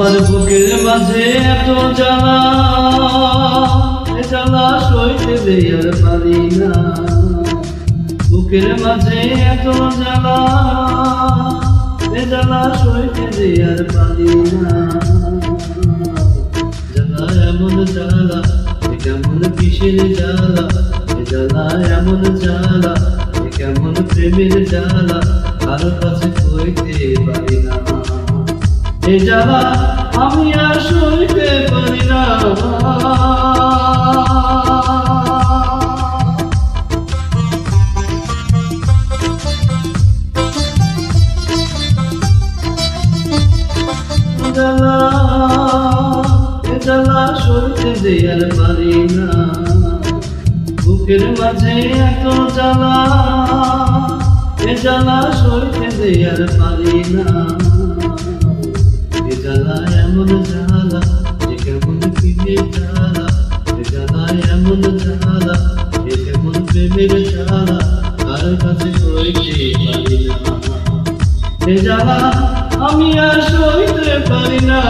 আমার বুকের মাঝে এত জ্বালা জ্বালা সইতে দেয়ার পারি না। বুকের মাঝে এত জ্বালা জ্বালা সইতে দেয়ার পারি না। জ্বালা এমন জ্বালা কেমন কিসের জ্বালা? জ্বালা এমন জ্বালা কেমন প্রেমের জ্বালা? কারও কাছে কইতে পারি না। এ জ্বালা আমি আর সইতে পারি না। জ্বালা সইতে দেয়ার পারি না। বুকের মাঝে এত জ্বালা, এ জ্বালা সইতে দেয়ার পারি না। এ জ্বালা এমন জ্বালা, এ কেমন প্রেমের জ্বালা, এ জ্বালা এমন জ্বালা, এ কেমন প্রেমের জ্বালা, কার কাছে সইতে পারি না? এ জ্বালা আমি আর সইতে পারি না।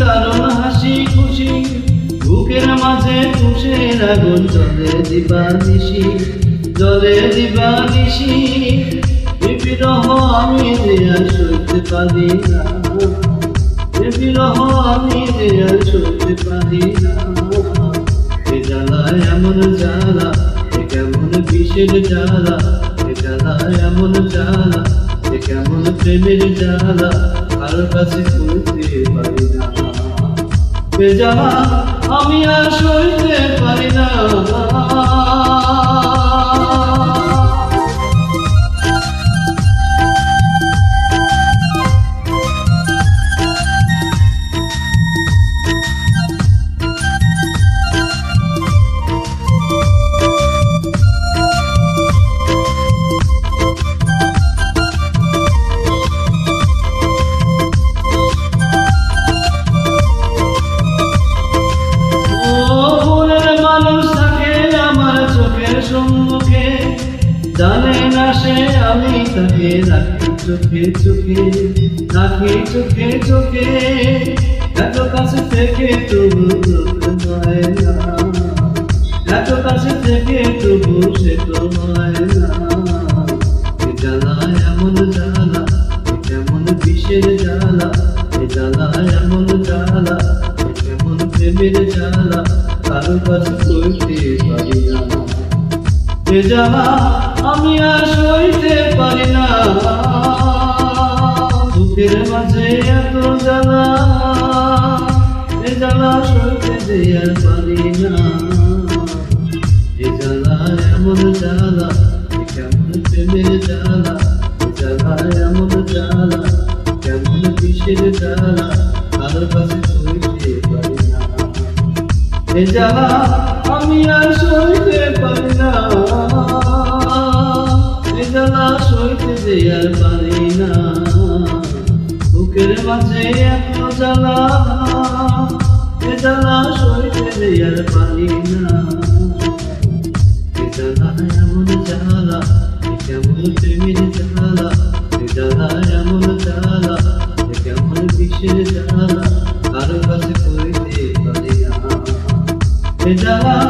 দারুণ হাসি খুশি, বুকের মাঝে খুশির আগুন জলে দিবা নিশি, জলে দিবা নিশি। বিরহ আমি দেয়া সইতে পারি না। এ বিরহ আমি দেয়া সইতে পারি না। এ জ্বালা এমন জ্বালা, এ কেমন বিষের জ্বালা, এ জ্বালা এমন জ্বালা, এ কেমন প্রেমের জ্বালা। কার কাছে করতে পারি না এ জ্বালা আমি আর সইতে পারি না। সম্মুখে জানে না সে আমি তাকে রাখি চোখে চোখে, রাখি চোখে চোখে। এত কাছে থেকে তবু না। এত কাছে থেকে তবু সে তো নয় না। এ এমন জ্বালা, এ জ্বালা। এমন কেমন প্রেমের জ্বালা। কারও কাছে জ্বালা আমি আর সইতে পারি না। বুকের মাঝে এত জ্বালা, এ জ্বালা সইতে যে আর পারি না। এ জ্বালা এমন জ্বালা কেমন প্রেমের জ্বালা। জ্বালা এমন জ্বালা কেমন বিষের জ্বালা। কারও কাছে সইতে পারি না। এ জ্বালা আমি আর সইতে পারি না। জ্বালা সইতে যে আর পারি না। বুকের মাঝে এত জ্বালা। জ্বালা সইতে যে আর পারি না। এ এমন জ্বালা কেমন প্রেমের জ্বালা। এ এমন জ্বালা কেমন বিষের জ্বালা। কারও কাছে কইতে পারি না। জ্বালা